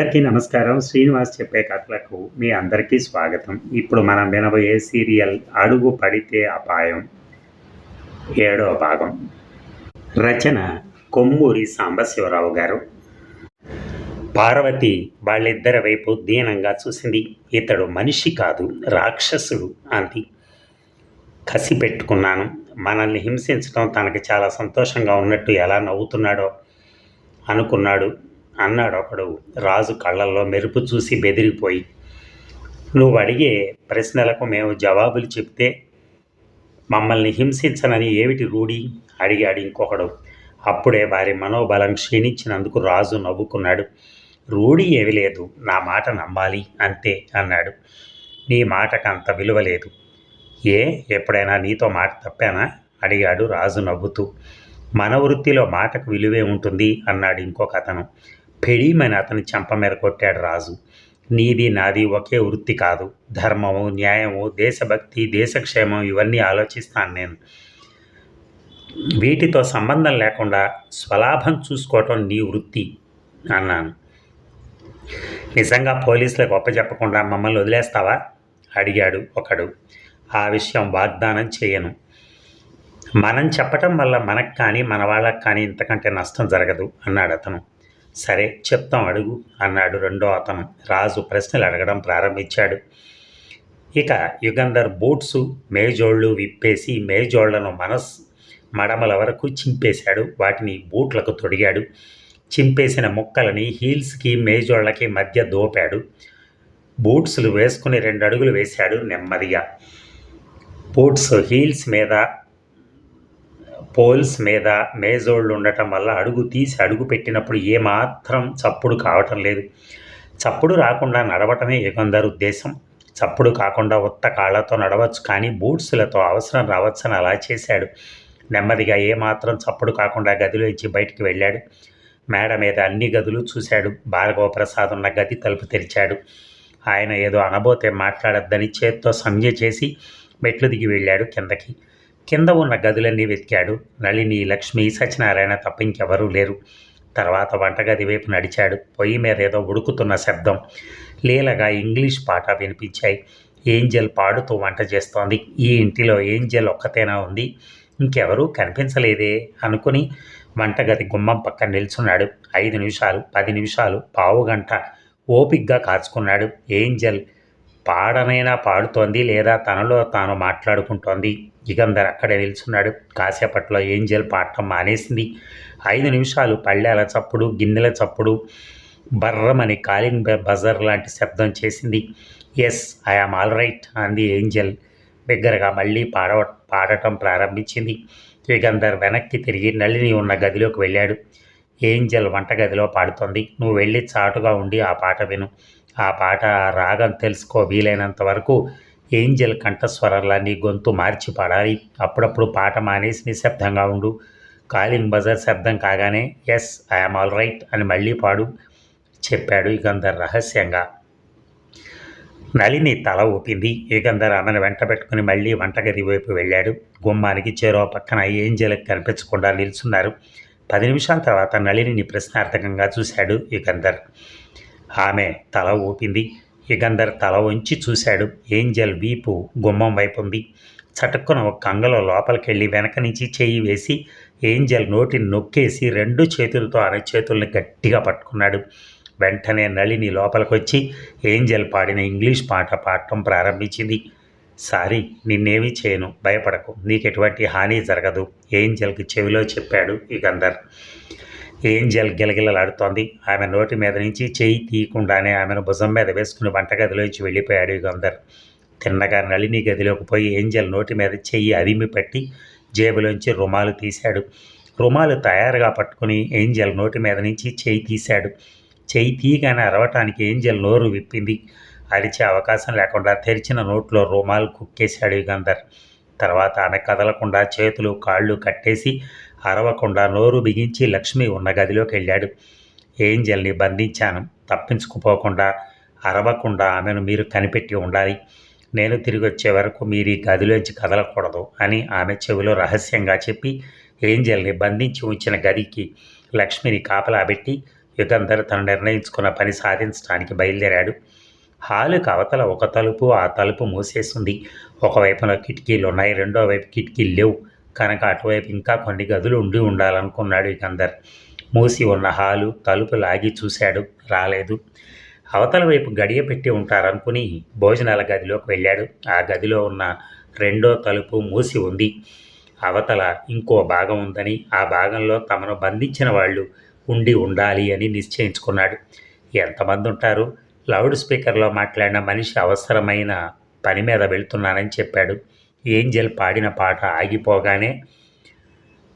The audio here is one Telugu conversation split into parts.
అందరికీ నమస్కారం. శ్రీనివాస్ చెప్పే కథలకు మీ అందరికీ స్వాగతం. ఇప్పుడు మనం వినబోయే సీరియల్ అడుగు పడితే అపాయం ఏడో భాగం. రచన కొమ్మూరి సాంబశివరావు గారు. పార్వతి వాళ్ళిద్దరి వైపు దీనంగా చూసింది. ఇతడు మనిషి కాదు రాక్షసుడు అంది. కసి పెట్టుకున్నాను. మనల్ని హింసించడం తనకి చాలా సంతోషంగా ఉన్నట్టు ఎలా నవ్వుతున్నాడో అనుకున్నాడు. అన్నాడు ఒకడు. రాజు కళ్ళల్లో మెరుపు చూసి బెదిరిపోయి నువ్వు అడిగే ప్రశ్నలకు మేము జవాబులు చెప్తే మమ్మల్ని హింసించనని ఏమిటి రూఢి అడిగాడు ఇంకొకడు. అప్పుడే వారి మనోబలం క్షీణించినందుకు రాజు నవ్వుకున్నాడు. రూఢి ఏమి లేదు. నా మాట నమ్మాలి అంతే అన్నాడు. నీ మాటకు అంత విలువ లేదు. ఏ? ఎప్పుడైనా నీతో మాట తప్పానా? అడిగాడు రాజు నవ్వుతూ. మన వృత్తిలో మాటకు విలువే ఉంటుంది అన్నాడు ఇంకొక అతను. పెడీమని అతని చెంప మీద కొట్టాడు రాజు. నీది నాది ఒకే వృత్తి కాదు. ధర్మము న్యాయము దేశభక్తి దేశక్షేమం ఇవన్నీ ఆలోచిస్తాను నేను. వీటితో సంబంధం లేకుండా స్వలాభం చూసుకోవటం నీ వృత్తి అన్నాను. నిజంగా పోలీసులకు చెప్పకుండా మమ్మల్ని వదిలేస్తావా? అడిగాడు ఒకడు. ఆ విషయం వాగ్దానం చేయను. మనం చెప్పటం వల్ల మనకు కానీ మన వాళ్ళకి కానీ ఇంతకంటే నష్టం జరగదు అన్నాడు అతను. సరే చెప్తాం అడుగు అన్నాడు రెండో అతను. రాజు ప్రశ్నలు అడగడం ప్రారంభించాడు. ఇక యుగంధర్ బూట్సు మేజోళ్ళు విప్పేసి మేజోళ్ళను మనస్ మడమల వరకు చింపేశాడు. వాటిని బూట్లకు తొడిగాడు. చింపేసిన ముక్కలని హీల్స్కి మేజోళ్ళకి మధ్య దోపాడు. బూట్స్లు వేసుకుని రెండు అడుగులు వేశాడు నెమ్మదిగా. బూట్స్ హీల్స్ మీద పోల్స్ మీద మేజోళ్ళు ఉండటం వల్ల అడుగు తీసి అడుగు పెట్టినప్పుడు ఏమాత్రం చప్పుడు కావటం లేదు. చప్పుడు రాకుండా నడవటమే యుగంధర్ ఉద్దేశం. చప్పుడు కాకుండా ఉత్త కాళ్ళతో నడవచ్చు కానీ బూట్స్లతో అవసరం రావచ్చని అలా చేశాడు. నెమ్మదిగా ఏమాత్రం చప్పుడు కాకుండా గదిలో ఇచ్చి బయటికి వెళ్ళాడు. మేడ మీద అన్ని గదులు చూశాడు. భార్గవప్రసాద్ ఉన్న గది తలుపు తెరిచాడు. ఆయన ఏదో అనబోతే మాట్లాడద్దని చేత్తో సంజ్ఞ చేసి మెట్లు దిగి వెళ్ళాడు కిందకి. కింద ఉన్న గదులన్నీ వెతికాడు. నళిని లక్ష్మి సత్యనారాయణ తప్ప ఇంకెవరూ లేరు. తర్వాత వంటగది వైపు నడిచాడు. పొయ్యి మీద ఏదో ఉడుకుతున్న శబ్దం. లీలగా ఇంగ్లీష్ పాట వినిపించాయి. ఏంజల్ పాడుతూ వంట చేస్తోంది. ఈ ఇంటిలో ఏంజల్ ఒక్కతేనా ఉంది? ఇంకెవరూ కనిపించలేదే అనుకుని వంటగది గుమ్మం పక్కన నిల్చున్నాడు. ఐదు నిమిషాలు పది నిమిషాలు పావు గంట ఓపిగ్గా కాచుకున్నాడు. ఏంజల్ పాడనైనా పాడుతోంది లేదా తనలో తాను మాట్లాడుకుంటోంది? యుగంధర్ అక్కడే నిల్చున్నాడు. కాసేపట్లో ఏంజల్ పాడటం మానేసింది. ఐదు నిమిషాలు పళ్ళేల చప్పుడు గిన్నెల చప్పుడు బర్రమని కాలింగ్ బజర్ లాంటి శబ్దం చేసింది. Yes I am all right అంది ఏంజల్. బిగ్గరగా మళ్ళీ పాడ పాడటం ప్రారంభించింది. యుగంధర్ వెనక్కి తిరిగి నళిని ఉన్న గదిలోకి వెళ్ళాడు. ఏంజల్ వంటగదిలో పాడుతోంది. నువ్వు వెళ్ళి చాటుగా ఉండి ఆ పాట విను. ఆ పాట రాగం తెలుసుకో వీలైనంత వరకు ఏంజల్ కంఠస్వరాల నీ గొంతు మార్చి పాడాలి అప్పుడప్పుడు పాట మానేసి నిశ్శబ్దంగా ఉండు. కాలింగ్ బజర్ శబ్దం కాగానే ఎస్ ఐఎమ్ ఆల్ రైట్ అని మళ్ళీ పాడు. చెప్పాడు యుగంధర్ రహస్యంగా. నలిని తల ఊపింది. యుగంధర్ ఆమెను వెంట పెట్టుకుని మళ్ళీ వంటగది వైపు వెళ్ళాడు. గుమ్మానికి చేరో పక్కన ఏంజలకు కనిపించకుండా నిల్చున్నారు. పది నిమిషాల తర్వాత నళిని ప్రశ్నార్థకంగా చూశాడు యుగంధర్. ఆమె తల ఊపింది. యుగంధర్ తల ఉంచి చూశాడు. ఏంజల్ వీపు గుమ్మం వైపు ఉంది. చటుక్కున ఒక కంగలో లోపలికెళ్ళి వెనక నుంచి చేయి వేసి ఏంజల్ నోటిని నొక్కేసి రెండు చేతులతో ఆమె చేతుల్ని గట్టిగా పట్టుకున్నాడు. వెంటనే నళిని లోపలికొచ్చి ఏంజల్ పాడిన ఇంగ్లీష్ పాట పాడటం ప్రారంభించింది. సారీ నిన్నేమీ చేయను. భయపడకు. నీకు ఎటువంటి హాని జరగదు. ఏంజల్కి చెవిలో చెప్పాడు యుగంధర్ ఏంజల్ గిలగిలలాడుతోంది. ఆమె నోటి మీద నుంచి చేయి తీయకుండానే ఆమెను భుజం మీద వేసుకుని వంటగదిలోంచి వెళ్ళిపోయాడు యుగంధర్ తిన్నగా నళిని గదిలోకి పోయి ఏంజల్ నోటి మీద చెయ్యి అదిమి పట్టి జేబులోంచి రుమాలు తీశాడు. రుమాలు తయారుగా పట్టుకుని ఏంజల్ నోటి మీద నుంచి చేయి తీశాడు. చేయి తీయగానే అరవటానికి ఏంజల్ నోరు విప్పింది. అరిచే అవకాశం లేకుండా తెరిచిన నోట్లో రుమాలు కుక్కేశాడు యుగంధర్ తర్వాత ఆమె కదలకుండా చేతులు కాళ్ళు కట్టేసి అరవకుండా నోరు బిగించి లక్ష్మి ఉన్న గదిలోకి వెళ్ళాడు ఏంజల్ని బంధించాను. తప్పించుకుపోకుండా అరవకుండా ఆమెను మీరు కనిపెట్టి ఉండాలి. నేను తిరిగి వచ్చే వరకు మీరు ఈ గదిలోంచి కదలకూడదు అని ఆమె చెవిలో రహస్యంగా చెప్పి ఏంజల్ని బంధించి ఉంచిన గదికి లక్ష్మిని కాపలాబెట్టి యుగంధర్ తను నిర్ణయించుకున్న పని సాధించడానికి బయలుదేరాడు. హాలుకి అవతల ఒక తలుపు ఆ తలుపు మూసేసింది. ఒకవైపున కిటికీలు ఉన్నాయి రెండో వైపు కిటికీలు లేవు. కనుక అటువైపు ఇంకా కొన్ని గదులు ఉండి ఉండాలనుకున్నాడు యుగంధర్ మూసి ఉన్న హాలు తలుపు లాగి చూశాడు. రాలేదు. అవతల వైపు గడియ పెట్టి ఉంటారనుకుని భోజనాల గదిలోకి వెళ్ళాడు. ఆ గదిలో ఉన్న రెండో తలుపు మూసి ఉంది. అవతల ఇంకో భాగం ఉందని ఆ భాగంలో తమను బంధించిన వాళ్ళు ఉండి ఉండాలి అని నిశ్చయించుకున్నాడు. ఎంతమంది ఉంటారు? లౌడ్ స్పీకర్లో మాట్లాడిన మనిషి అవసరమైన పని మీద వెళ్తున్నానని చెప్పాడు. ఏంజల్ పాడిన పాట ఆగిపోగానే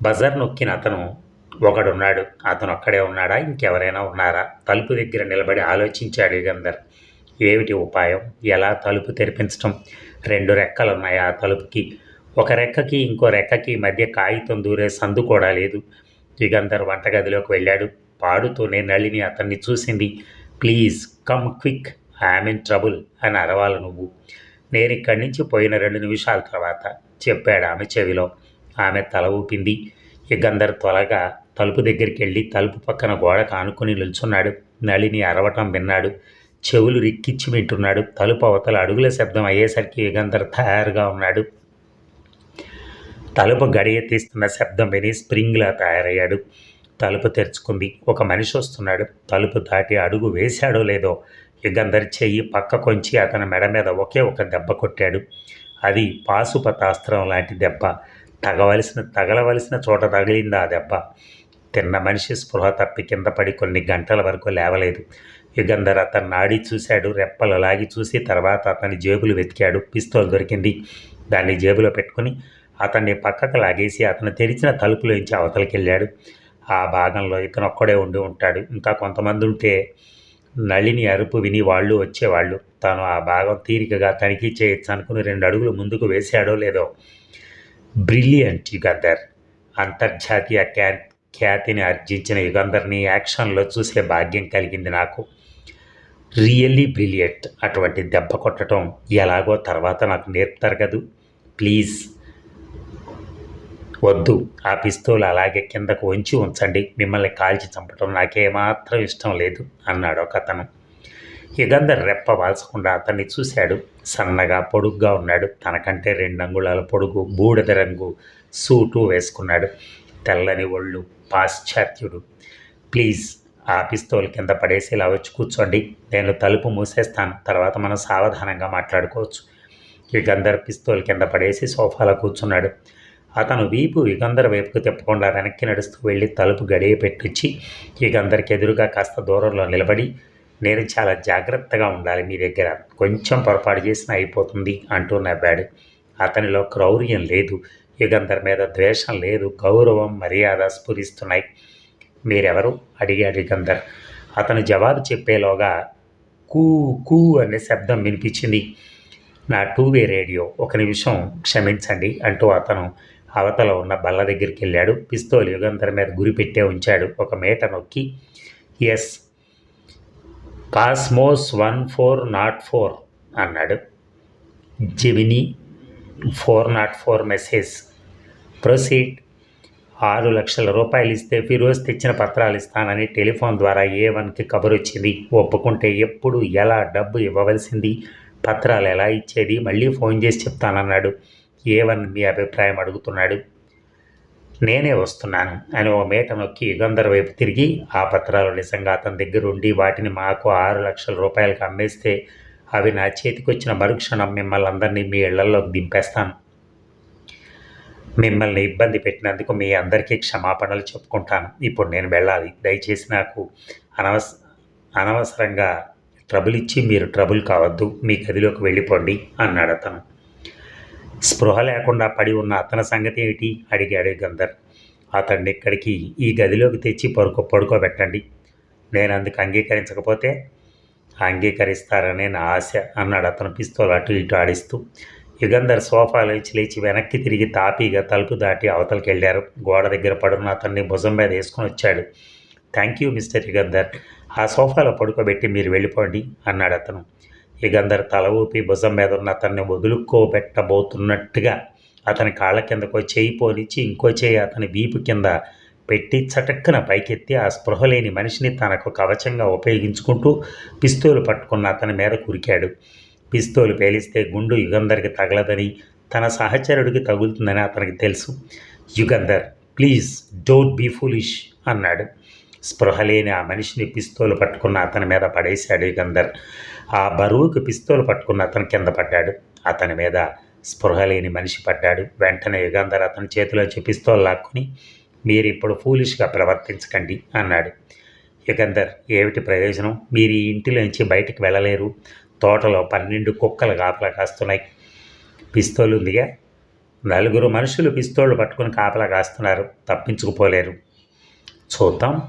బజర్ నొక్కిన అతను ఒకడున్నాడు. అతను ఒక్కడే ఉన్నాడా? ఇంకెవరైనా ఉన్నారా? తలుపు దగ్గర నిలబడి ఆలోచించాడు యుగంధర్. ఏమిటి ఉపాయం? ఎలా తలుపు తెరిపించటం? రెండు రెక్కలున్నాయి ఆ తలుపుకి? ఒక రెక్కకి ఇంకో రెక్కకి మధ్య కాగితం దూరే సందు కూడా లేదు. యుగంధర్ వంటగదిలోకి వెళ్ళాడు. పాడుతూనే నళిని అతన్ని చూసింది. Please come quick I'm in trouble అని అరవాలి నువ్వు. నేను ఇక్కడి నుంచి పోయిన రెండు నిమిషాల తర్వాత చెప్పాడు ఆమె చెవిలో. ఆమె తల ఊపింది. యుగంధర్ త్వరగా తలుపు దగ్గరికి వెళ్ళి తలుపు పక్కన గోడ కానుకొని నిల్చున్నాడు. నళిని అరవటం విన్నాడు. చెవులు రిక్కిచ్చి వింటున్నాడు. తలుపు అవతల అడుగుల శబ్దం అయ్యేసరికి యుగంధర్ తయారుగా ఉన్నాడు. తలుపు గడియ తీస్తున్న శబ్దం విని స్ప్రింగ్లా తయారయ్యాడు. తలుపు తెరుచుకుంది. ఒక మనిషి వస్తున్నాడు. తలుపు దాటి అడుగు వేశాడో లేదో యుగంధర్ చెయ్యి పక్కకొంచి అతని మెడ మీద ఒకే ఒక దెబ్బ కొట్టాడు. అది పాశుపతాస్త్రం లాంటి దెబ్బ. తగవలసిన తగలవలసిన చోట తగిలింది ఆ దెబ్బ. తిన్న మనిషి స్పృహ తప్పి కింద పడి కొన్ని గంటల వరకు లేవలేదు. యుగంధర్ అతను నాడి చూశాడు. రెప్పలు లాగి చూసి తర్వాత అతని జేబులు వెతికాడు. పిస్తోల్ దొరికింది. దాన్ని జేబులో పెట్టుకుని అతన్ని పక్కకు లాగేసి అతను తెరిచిన తలుపులోంచి అవతలకి వెళ్ళాడు ఆ భాగంలో ఇతను ఒక్కడే ఉండి ఉంటాడు. ఇంకా కొంతమంది ఉంటే నళిని అరుపు విని వాళ్ళు వచ్చేవాళ్ళు. తాను ఆ భాగం తీరికగా తనిఖీ చేయొచ్చు అనుకుని రెండు అడుగులు ముందుకు వేశాడో లేదో. బ్రిలియంట్ యుగంధర్! అంతర్జాతీయ క్యా ఖ్యాతిని ఆర్జించిన యుగంధర్ని యాక్షన్లో చూసే భాగ్యం కలిగింది నాకు. Really brilliant! అటువంటి దెబ్బ కొట్టడం ఎలాగో తర్వాత నాకు నేర్పుతారు కదూ. ప్లీజ్! వద్దు. ఆ పిస్తోల్ అలాగే కిందకు వంచి ఉంచండి. మిమ్మల్ని కాల్చి చంపడం నాకేమాత్రం ఇష్టం లేదు అన్నాడు ఒక అతను. యుగంధర్ రెప్ప వాల్చకుండా అతన్ని చూశాడు. సన్నగా పొడుగ్గా ఉన్నాడు. తనకంటే రెండు అంగుళాల పొడుగు బూడిద రంగు సూటు వేసుకున్నాడు. తెల్లని ఒళ్ళు పాశ్చాత్యుడు. ప్లీజ్ ఆ పిస్తోల్ కింద పడేసి ఇలా వచ్చి కూర్చోండి. నేను తలుపు మూసేస్తాను. తర్వాత మనం సావధానంగా మాట్లాడుకోవచ్చు. యుగంధర్ పిస్తోల్ కింద పడేసి సోఫాలో కూర్చున్నాడు. అతను వీపు యుగంధర్ వైపుకు తిప్పకుండా వెనక్కి నడుస్తూ వెళ్ళి తలుపు గడియ పెట్టించి యుగంధర్కి ఎదురుగా కాస్త దూరంలో నిలబడి నేను చాలా జాగ్రత్తగా ఉండాలి మీ దగ్గర కొంచెం పొరపాటు చేసిన అయిపోతుంది అంటూ నవ్వాడు. అతనిలో క్రౌర్యం లేదు యుగంధర్ మీద ద్వేషం లేదు గౌరవం మర్యాద స్ఫురిస్తున్నాయి. మీరెవరు? అడిగాడు యుగంధర్ అతను జవాబు చెప్పేలోగా కూ కూ అనే శబ్దం వినిపించింది. నా టూ వే రేడియో ఒక నిమిషం క్షమించండి అంటూ అతను అవతల ఉన్న బల్ల దగ్గరికి వెళ్ళాడు పిస్తోల్ యుగంధర్ మీద గురి పెట్టే ఉంచాడు. ఒక మేట నొక్కి yes Cosmos one four nought four అన్నాడు. Gemini four nought four message. Proceed. ఆరు లక్షల రూపాయలు ఇస్తే ఫిరోజ్ తెచ్చిన పత్రాలు ఇస్తానని టెలిఫోన్ ద్వారా ఏ వన్కి కబురు వచ్చింది ఒప్పుకుంటే ఎప్పుడు ఎలా డబ్బు ఇవ్వవలసింది? పత్రాలు ఎలా ఇచ్చేది? మళ్ళీ ఫోన్ చేసి చెప్తానన్నాడు. ఏవన్ మీ అభిప్రాయం అడుగుతున్నాడు. నేనే వస్తున్నాను అని ఓ మేట నొక్కి యుగంధర్ వైపు తిరిగి ఆ పత్రాలు నిజంగా అతని దగ్గర ఉండి వాటిని మాకు ఆరు లక్షల రూపాయలకు అమ్మేస్తే అవి నా చేతికొచ్చిన మరుక్షణం మిమ్మల్ని అందరినీ మీ ఇళ్ళలోకి దింపేస్తాను. మిమ్మల్ని ఇబ్బంది పెట్టినందుకు మీ అందరికీ క్షమాపణలు చెప్పుకుంటాను. ఇప్పుడు నేను వెళ్ళాలి. దయచేసి నాకు అనవస అనవసరంగా ట్రబుల్ ఇచ్చి మీరు ట్రబుల్ కావద్దు. మీ గదిలోకి వెళ్ళిపోండి అన్నాడు అతను. స్పృహ లేకుండా పడి ఉన్న అతని సంగతి ఏమిటి? అడిగాడు గంధర్. అతన్ని ఇక్కడికి ఈ గదిలోకి తెచ్చి పడుకో పడుకోబెట్టండి. నేను అందుకు అంగీకరించకపోతే అంగీకరిస్తారనే నా ఆశ అన్నాడు అతను పిస్తోల్ అటు ఇటు ఆడిస్తూ. యుగంధర్ సోఫాలోంచి లేచి వెనక్కి తిరిగి తాపీగా తలుపు దాటి అవతలకి వెళ్ళారు గోడ దగ్గర పడున్న అతన్ని భుజం మీద వేసుకొని వచ్చాడు. Thank you mister Yugandhar. ఆ సోఫాలో పడుకోబెట్టి మీరు వెళ్ళిపోండి అన్నాడు అతను. యుగంధర్ తల ఊపి భుజం మీద ఉన్న అతన్ని వదులుకోబెట్టబోతున్నట్టుగా అతని కాళ్ళ కిందకో చేయి పోనిచ్చి ఇంకో చేయి అతని వీపు కింద పెట్టి చటక్కున పైకెత్తి ఆ స్పృహ లేని మనిషిని తనకు కవచంగా ఉపయోగించుకుంటూ పిస్తోలు పట్టుకున్న అతని మీద కురికాడు. పిస్తోలు పేలిస్తే గుండు యుగంధర్కి తగలదని తన సహచరుడికి తగులుతుందని అతనికి తెలుసు. Yugandhar please don't be foolish అన్నాడు. స్పృహ లేని ఆ మనిషిని పిస్తోలు పట్టుకున్న అతని మీద పడేశాడు యుగంధర్. ఆ బరువుకు పిస్తోలు పట్టుకున్న అతను కింద పడ్డాడు. అతని మీద స్పృహ లేని మనిషి పడ్డాడు. వెంటనే యుగంధర్ అతని చేతిలోంచి పిస్తోల్ లాక్కుని మీరు ఇప్పుడు ఫూలిష్గా ప్రవర్తించకండి అన్నాడు. యుగంధర్ ఏమిటి ప్రయోజనం? మీరు ఈ ఇంటిలోంచి బయటికి వెళ్ళలేరు. తోటలో పన్నెండు కుక్కలు కాపలా కాస్తున్నాయి. పిస్తోలు ఉందిగా? నలుగురు మనుషులు పిస్తోళ్ళు పట్టుకుని కాపలా కాస్తున్నారు. తప్పించుకుపోలేరు. చూద్దాం.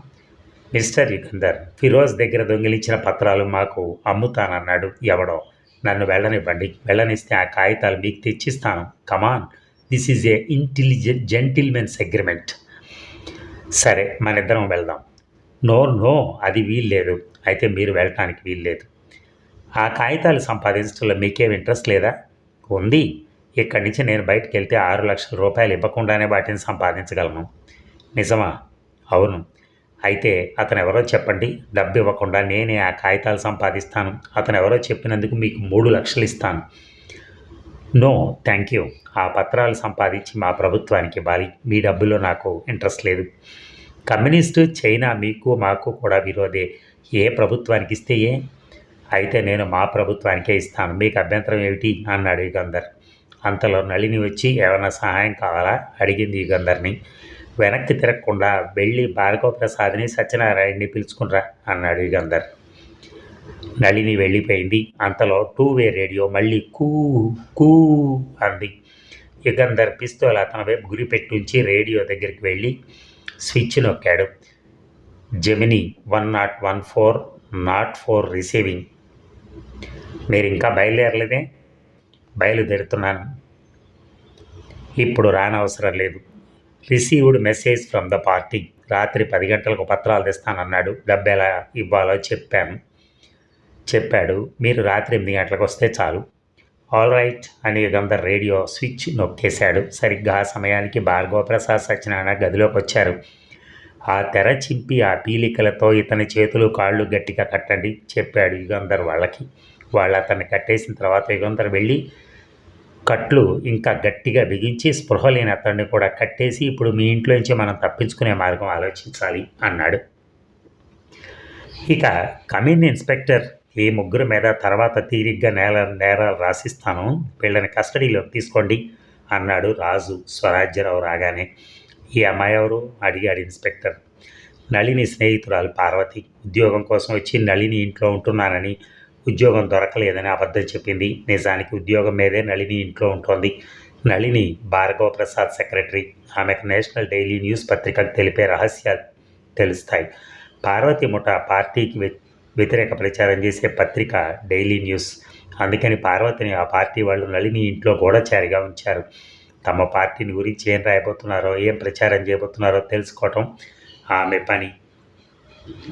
మిస్టర్ యుగంధర్ ఫిరోజ్ దగ్గర దొంగిలించిన పత్రాలు మాకు అమ్ముతానన్నాడు. ఎవడో? నన్ను వెళ్ళనివ్వండి. వెళ్ళనిస్తే ఆ కాగితాలు మీకు తెచ్చిస్తాను. Come on this is a intelligent gentlemen's agreement సరే మన ఇద్దరం వెళ్దాం. నో నో అది వీల్లేదు. అయితే మీరు వెళ్ళటానికి వీల్లేదు. ఆ కాగితాలు సంపాదించడంలో మీకేం ఇంట్రెస్ట్ లేదా? ఉంది. ఇక్కడి నుంచి నేను బయటకు వెళ్తే ఆరు లక్షల రూపాయలు ఇవ్వకుండానే వాటిని సంపాదించగలను. నిజమా? అవును. అయితే అతను ఎవరో చెప్పండి. డబ్బు ఇవ్వకుండా నేనే ఆ కాగితాలు సంపాదిస్తాను. అతను ఎవరో చెప్పినందుకు మీకు మూడు లక్షలు ఇస్తాను. No thank you. ఆ పత్రాలు సంపాదించి మా ప్రభుత్వానికి ఇవ్వాలి. మీ డబ్బులో నాకు ఇంట్రెస్ట్ లేదు. కమ్యూనిస్టు చైనా మీకు మాకు కూడా విరోధే. ఏ ప్రభుత్వానికి ఇస్తే ఏ? అయితే నేను మా ప్రభుత్వానికే ఇస్తాను. మీకు అభ్యంతరం ఏమిటి? అన్నాడు యుగంధర్. అంతలో నళిని వచ్చి ఏమైనా సహాయం కావాలా? అడిగింది యుగంధర్ని. వెనక్కి తిరగకుండా వెళ్ళి భార్గవ ప్రసాద్ని సత్యనారాయణని పిలుచుకునిరా అన్నాడు యుగంధర్. నళిని వెళ్ళిపోయింది. అంతలో టూ వే రేడియో మళ్ళీ కూ కూ అంది. యుగంధర్ పిస్తోల్ అతని వైపు గురి రేడియో దగ్గరికి వెళ్ళి switch నొక్కాడు. Gemini one nought one four nought four receiving. మీరు ఇంకా బయలుదేరలేదే? బయలుదేరుతున్నాను. ఇప్పుడు రానవసరం లేదు. Received message from the party. రాత్రి పది గంటలకు పత్రాలు తెస్తానన్నాడు. డబ్బు ఎలా ఇవ్వాలో చెప్పాను చెప్పాడు. మీరు రాత్రి ఎనిమిది గంటలకు వస్తే చాలు. ఆల్ రైట్ అని యుగంధర్ రేడియో స్విచ్ నొక్కేశాడు. సరిగ్గా ఆ సమయానికి భార్గవప్రసాద్ సత్యనారాయణ గదిలోకి వచ్చారు. ఆ తెర చింపి ఆ పీలికలతో ఇతని చేతులు కాళ్ళు గట్టిగా కట్టండి చెప్పాడు యుగంధర్ వాళ్ళకి. వాళ్ళు అతన్ని కట్టేసిన తర్వాత యుగంధర్ వెళ్ళి కట్లు ఇంకా గట్టిగా బిగించి స్పృహ లేని అతన్ని కూడా కట్టేసి ఇప్పుడు మీ ఇంట్లోంచి మనం తప్పించుకునే మార్గం ఆలోచించాలి అన్నాడు. ఇక కమిన్ ఇన్స్పెక్టర్ ఈ ముగ్గురు మీద తర్వాత తీరిగ్గా నేల నేరాలు రాసిస్తాను వీళ్ళని కస్టడీలోకి తీసుకోండి అన్నాడు రాజు స్వరాజ్యరావు రాగానే. ఈ అమ్మాయి ఎవరు? అడిగాడు ఇన్స్పెక్టర్. నళిని స్నేహితురాలు పార్వతి. ఉద్యోగం కోసం వచ్చి నళిని ఇంట్లో ఉంటున్నానని ఉద్యోగం దొరకలేదని అబద్ధం చెప్పింది. నిజానికి ఉద్యోగం మీదే నళిని ఇంట్లో ఉంటుంది. నళిని భార్గవ ప్రసాద్ సెక్రటరీ. ఆమెకు నేషనల్ డైలీ న్యూస్ పత్రికకు తెలిపే రహస్యాలు తెలుస్తాయి. పార్వతి ముఠ పార్టీకి వ్యతిరేక ప్రచారం చేసే పత్రిక డైలీ న్యూస్. అందుకని పార్వతిని ఆ పార్టీ వాళ్ళు నళిని ఇంట్లో గూఢచారిగా ఉంచారు. తమ పార్టీని గురించి ఏం రాయబోతున్నారో ఏం ప్రచారం చేయబోతున్నారో తెలుసుకోవటం ఆమె పని.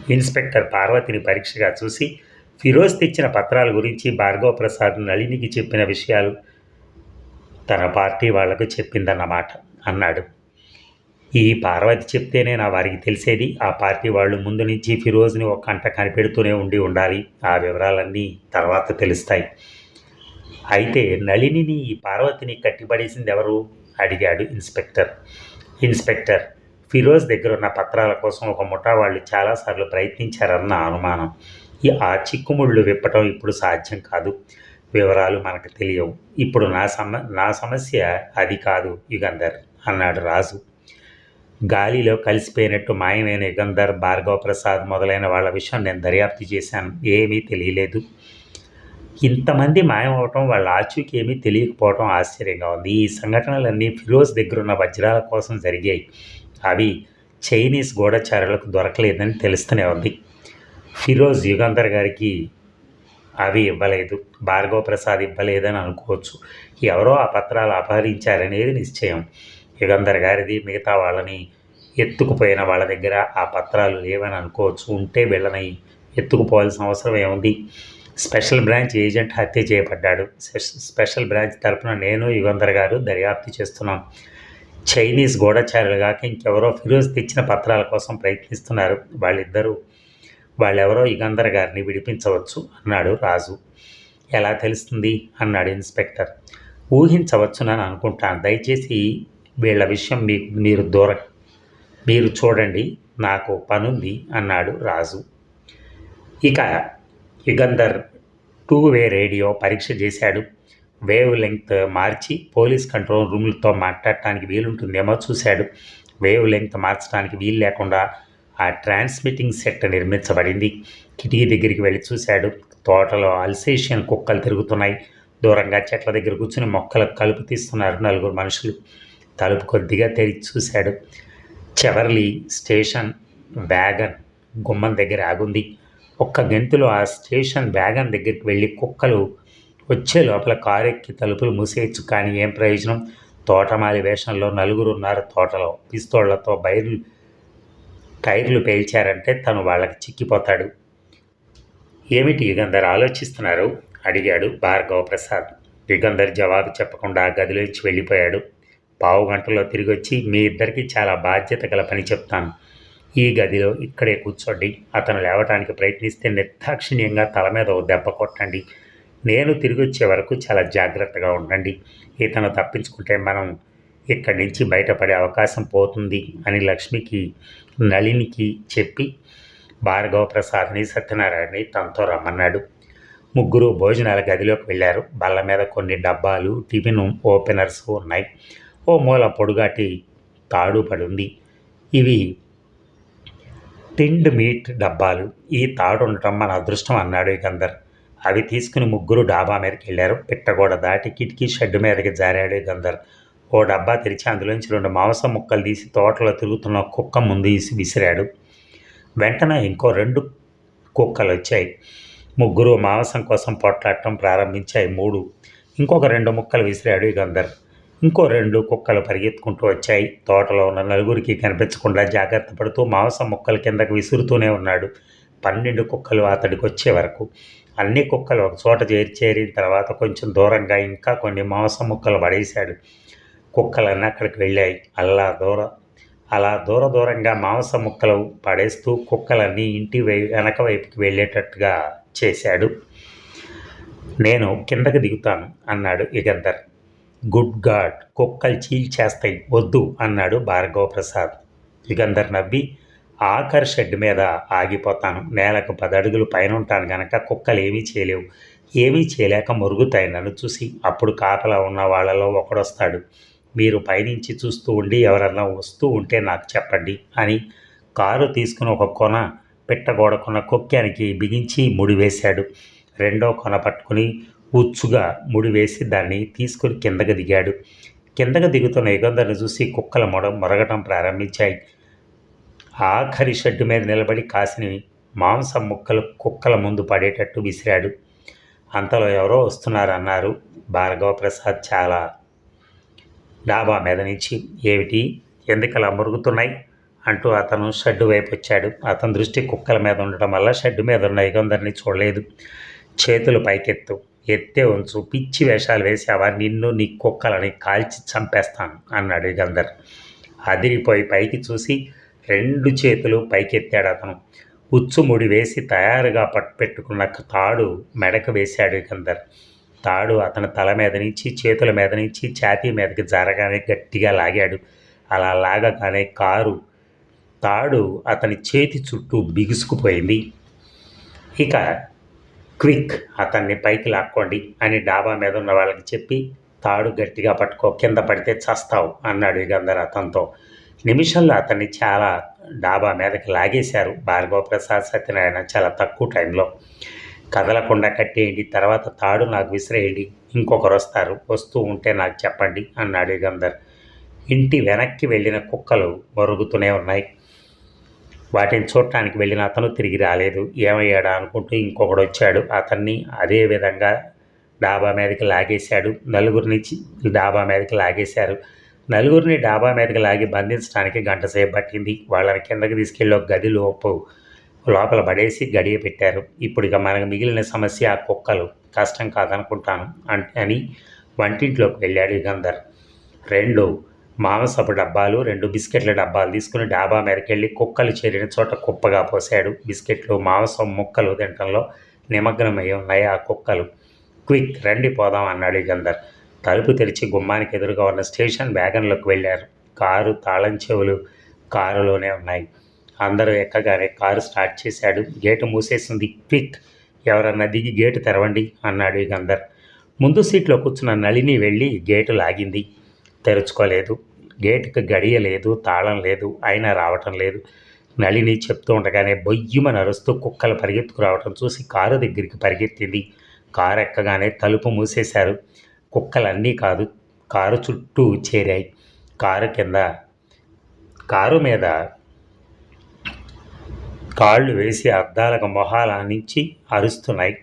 ఇన్స్పెక్టర్ పార్వతిని పరీక్షగా చూసి ఫిరోజ్ తెచ్చిన పత్రాల గురించి భార్గవ ప్రసాద్ నళినికి చెప్పిన విషయాలు తన పార్టీ వాళ్ళకు చెప్పిందన్నమాట అన్నాడు. ఈ పార్వతి చెప్తేనే నా వారికి తెలిసేది ఆ పార్టీ వాళ్ళు ముందు నుంచి ఫిరోజ్ని ఒక కంట కనిపెడుతూనే ఉండి ఉండాలి. ఆ వివరాలన్నీ తర్వాత తెలుస్తాయి. అయితే నళినిని ఈ పార్వతిని కట్టిపడేసింది ఎవరు? అడిగాడు ఇన్స్పెక్టర్. ఇన్స్పెక్టర్ ఫిరోజ్ దగ్గర ఉన్న పత్రాల కోసం ఒక ముఠా వాళ్ళు చాలాసార్లు ప్రయత్నించారన్న అనుమానం. ఈ ఆ చిక్కుముళ్ళు విప్పటం ఇప్పుడు సాధ్యం కాదు. వివరాలు మనకు తెలియవు. ఇప్పుడు నా సమ నా సమస్య అది కాదు యుగంధర్ అన్నాడు రాజు. గాలిలో కలిసిపోయినట్టు మాయమైన యుగంధర్ భార్గవ ప్రసాద్ మొదలైన వాళ్ళ విషయం నేను దర్యాప్తు చేశాను. ఏమీ తెలియలేదు. ఇంతమంది మాయమవటం వాళ్ళ ఆచూకీ ఏమీ తెలియకపోవటం ఆశ్చర్యంగా ఉంది. ఈ సంఘటనలన్నీ ఫిరోజ్ దగ్గరున్న వజ్రాల కోసం జరిగాయి. అవి చైనీస్ గూఢచారులకు దొరకలేదని తెలుస్తూనే ఉంది. ఫిరోజ్ యుగంధర్ గారికి అవి ఇవ్వలేదు భార్గవ ప్రసాద్ ఇవ్వలేదని అనుకోవచ్చు. ఎవరో ఆ పత్రాలు అపహరించారనేది నిశ్చయం. యుగంధర్ గారిది మిగతా వాళ్ళని ఎత్తుకుపోయిన వాళ్ళ దగ్గర ఆ పత్రాలు లేవని అనుకోవచ్చు. ఉంటే వీళ్ళని ఎత్తుకుపోవాల్సిన అవసరం ఏముంది? స్పెషల్ బ్రాంచ్ ఏజెంట్ హత్య చేయబడ్డాడు. స్పెషల్ బ్రాంచ్ తరపున నేను యుగంధర్ గారు దర్యాప్తు చేస్తున్నాం. చైనీస్ గూఢచారులు కాక ఇంకెవరో ఫిరోజ్ తెచ్చిన పత్రాల కోసం ప్రయత్నిస్తున్నారు. వాళ్ళిద్దరూ వాళ్ళెవరో యుగంధర్ గారిని విడిపించవచ్చు అన్నాడు రాజు. ఎలా తెలుస్తుంది? అన్నాడు ఇన్స్పెక్టర్. ఊహించవచ్చునని అనుకుంటాను. దయచేసి వీళ్ళ విషయం మీకు మీరు దూర మీరు చూడండి. నాకు పనుంది అన్నాడు రాజు. ఇక యుగంధర్ టూ వే రేడియో పరీక్ష చేశాడు. వేవ్ లెంగ్త్ మార్చి పోలీస్ కంట్రోల్ రూమ్లతో మాట్లాడటానికి వీలుంటుందేమో చూశాడు. వేవ్ లెంగ్త్ మార్చడానికి వీలు లేకుండా ఆ ట్రాన్స్మిటింగ్ సెట్ నిర్మించబడింది. కిటికీ దగ్గరికి వెళ్ళి చూశాడు. తోటలో అల్సేషియన్ కుక్కలు తిరుగుతున్నాయి. దూరంగా చెట్ల దగ్గర కూర్చుని మొక్కలకు కలుపు తీస్తున్నారు నలుగురు మనుషులు. తలుపు కొద్దిగా తెరిచి చూశాడు. చెవర్లీ స్టేషన్ వ్యాగన్ గుమ్మం దగ్గర ఆగుంది. ఒక్క గంతులో ఆ స్టేషన్ వ్యాగన్ దగ్గరికి వెళ్ళి కుక్కలు వచ్చే లోపల కారు ఎక్కి తలుపులు మూసేయచ్చు కానీ ఏం ప్రయోజనం? తోటమాలి వేషంలో నలుగురు ఉన్నారు. తోటలో పిస్తోళ్ళతో బయలు టైర్లు పేల్చారంటే తను వాళ్ళకి చిక్కిపోతాడు. ఏమిటి యుగంధర్ ఆలోచిస్తున్నారు? అడిగాడు భార్గవ ప్రసాద్ యుగంధర్ జవాబు చెప్పకుండా గదిలోంచి వెళ్ళిపోయాడు. పావు గంటలో తిరిగి వచ్చి మీ ఇద్దరికి చాలా బాధ్యత గల పని చెప్తాను. ఈ గదిలో ఇక్కడే కూర్చోండి. అతను లేవటానికి ప్రయత్నిస్తే నిర్దాక్షిణ్యంగా తల మీద ఓ దెబ్బ కొట్టండి. నేను తిరిగి వచ్చే వరకు చాలా జాగ్రత్తగా ఉండండి. ఇతను తప్పించుకుంటే మనం ఇక్కడి నుంచి బయటపడే అవకాశం పోతుంది అని లక్ష్మికి నళినికి చెప్పి భార్గవ ప్రసాద్ని సత్యనారాయణని తనతో రమ్మన్నాడు. ముగ్గురు భోజనాల గదిలోకి వెళ్ళారు. బల్ల మీద కొన్ని డబ్బాలు టిఫిన్ ఓపెనర్స్ ఉన్నాయి. ఓ మూల పొడుగాటి తాడు పడి ఉంది. ఇవి టిండ్ మీట్ డబ్బాలు. ఈ తాడు ఉండటం మన అదృష్టం అన్నాడు ఇకందర్ అవి తీసుకుని ముగ్గురు డాబా మీదకి వెళ్ళారు. పిట్టగోడ దాటి కిటికీ షెడ్ మీదకి జారాడు గందర్ ఓ డబ్బా తెరిచి అందులోంచి రెండు మాంసం ముక్కలు తీసి తోటలో తిరుగుతున్న కుక్క ముందు తీసి విసిరాడు. వెంటనే ఇంకో రెండు కుక్కలు వచ్చాయి. ముగ్గురు మాంసం కోసం పొట్లాడటం ప్రారంభించాయి. మూడు. ఇంకొక రెండు ముక్కలు విసిరాడు గందర్ ఇంకో రెండు కుక్కలు పరిగెత్తుకుంటూ వచ్చాయి. తోటలో ఉన్న నలుగురికి కనిపించకుండా జాగ్రత్త పడుతూ మాంసం ముక్కల కిందకు విసురుతూనే ఉన్నాడు. పన్నెండు కుక్కలు అతడికి వచ్చే వరకు. అన్ని కుక్కలు ఒక చోట చేరి చేరిన తర్వాత కొంచెం దూరంగా ఇంకా కొన్ని మాంసం ముక్కలు పడేశాడు. కుక్కలన్నీ అక్కడికి వెళ్ళాయి. అలా దూర అలా దూర దూరంగా మాంసం ముక్కలు పడేస్తూ కుక్కలన్నీ ఇంటి వై వెనక వైపుకి వెళ్ళేటట్టుగా చేశాడు. నేను కిందకి దిగుతాను అన్నాడు యుగంధర్. గుడ్ గాడ్ కుక్కలు చీల్చేస్తాయి వద్దు అన్నాడు భార్గవ ప్రసాద్ యుగంధర్ నవ్వి ఆఖరి షెడ్ మీద ఆగిపోతాను. నేలకు పదడుగులు పైన ఉంటాను గనక కుక్కలు ఏమీ చేయలేవు. ఏమీ చేయలేక మురుగుతాయి నన్ను చూసి. అప్పుడు కాపలా ఉన్న వాళ్ళలో ఒకడొస్తాడు. మీరు పైనుంచి చూస్తూ ఉండి ఎవరన్నా వస్తూ ఉంటే నాకు చెప్పండి అని కారు తీసుకుని ఒక కొన పెట్టగోడకున్న కొక్కానికి బిగించి ముడి వేశాడు. రెండో కొన పట్టుకుని ఉచ్చుగా ముడి వేసి దాన్ని తీసుకుని కిందకు దిగాడు. కిందకు దిగుతున్న యుగంధర్ని చూసి కుక్కల మొడ మొరగటం ప్రారంభించాయి. ఆఖరి షెడ్డు మీద నిలబడి కాసిని మాంసం ముక్కలు కుక్కల ముందు పడేటట్టు విసిరాడు. అంతలో ఎవరో వస్తున్నారన్నారు. భార్గవ ప్రసాద్ చాలా డాబా మీద నుంచి ఏమిటి? ఎందుకలా మురుగుతున్నాయి? అంటూ అతను షెడ్డు వైపు వచ్చాడు. అతని దృష్టి కుక్కల మీద ఉండటం వల్ల షెడ్డు మీద ఉన్న యుగంధర్ని చూడలేదు. చేతులు పైకెత్తు ఎత్తే ఉంచు పిచ్చి వేషాలు వేసావా? నిన్ను నీ కుక్కలని కాల్చి చంపేస్తాను అన్నాడు యుగంధర్ అదిరిపోయి పైకి చూసి రెండు చేతులు పైకెత్తాడు అతను. ఉచ్చుముడి వేసి తయారుగా పట్టుపెట్టుకున్న తాడు మెడకు వేశాడు యుగంధర్ తాడు అతని తల మీద నుంచి చేతుల మీద నుంచి ఛాతీ మీదకి జరగానే గట్టిగా లాగాడు. అలా లాగగానే కారు తాడు అతని చేతి చుట్టూ బిగుసుకుపోయింది. ఇక క్విక్ అతన్ని పైకి లాక్కోండి అని డాబా మీద ఉన్న వాళ్ళకి చెప్పి తాడు గట్టిగా పట్టుకో కింద పడితే చస్తావు అన్నాడు యుగంధర్ అతనితో. నిమిషంలో అతన్ని చాలా డాబా మీదకి లాగేశారు. భార్గవ ప్రసాద్ సత్యనారాయణ చాలా తక్కువ టైంలో. కదలకుండా కట్టేయండి తర్వాత తాడు నాకు విసిరేయండి ఇంకొకరు వస్తారు వస్తూ ఉంటే నాకు చెప్పండి అన్నాడు గంధర్. ఇంటి వెనక్కి వెళ్ళిన కుక్కలు మరుగుతూనే ఉన్నాయి. వాటిని చూడటానికి వెళ్ళిన అతను తిరిగి రాలేదు. ఏమయ్యాడా అనుకుంటూ ఇంకొకడు వచ్చాడు. అతన్ని అదే విధంగా డాబా మీదకి లాగేశాడు. నలుగురిని డాబా మీదకి లాగేశారు. నలుగురిని డాబా మీదకి లాగి బంధించడానికి గంట సేపు పట్టింది. వాళ్ళని కిందకి తీసుకెళ్ళి ఒక గదిలోపు లోపల పడేసి గడియ పెట్టారు. ఇప్పుడు ఇక మనకు మిగిలిన సమస్య ఆ కుక్కలు. కష్టం కాదనుకుంటాను అని వంటింట్లోకి వెళ్ళాడు యుగంధర్. రెండు మాంసపు డబ్బాలు రెండు బిస్కెట్ల డబ్బాలు తీసుకుని డాబా మేరకెళ్ళి కుక్కలు చేరిన చోట కుప్పగా పోసాడు బిస్కెట్లు మాంసం ముక్కలు తినటంలో నిమగ్నమై ఉన్నాయి ఆ కుక్కలు. క్విక్ రండి పోదాం అన్నాడు యుగంధర్. తలుపు తెరిచి గుమ్మానికి ఎదురుగా ఉన్న స్టేషన్ వ్యాగన్లోకి వెళ్ళారు. కారు తాళం చెవులు కారులోనే ఉన్నాయి. అందరూ ఎక్కగానే కారు స్టార్ట్ చేశాడు. గేటు మూసేసింది. క్విక్! ఎవరన్నా దిగి గేటు తెరవండి అన్నాడు యుగంధర్ ముందు సీట్లో కూర్చున్న నళిని వెళ్ళి గేటు లాగింది. తెరుచుకోలేదు. గేటుకి గడియ లేదు తాళం లేదు అయినా రావటం లేదు. నళిని చెప్తూ ఉండగానే బొయ్యమని అరుస్తూ కుక్కలు పరిగెత్తుకు రావటం చూసి కారు దగ్గరికి పరిగెత్తింది. కారు ఎక్కగానే తలుపు మూసేశారు. కుక్కలన్నీ కాదు కారు చుట్టూ చేరాయి. కారు కింద కారు మీద కాళ్ళు వేసి అద్దాలకు మొహాల నుంచి అరుస్తున్నాయి.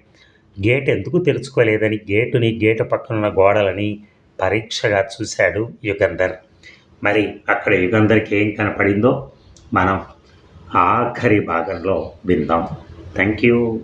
గేట్ ఎందుకు తెరుచుకోలేదని గేటుని గేటు పక్కనున్న గోడలని పరీక్షగా చూశాడు యుగంధర్. మరి అక్కడ యుగంధర్కి ఏం కనపడిందో మనం ఆఖరి భాగంలో విందాం. Thank you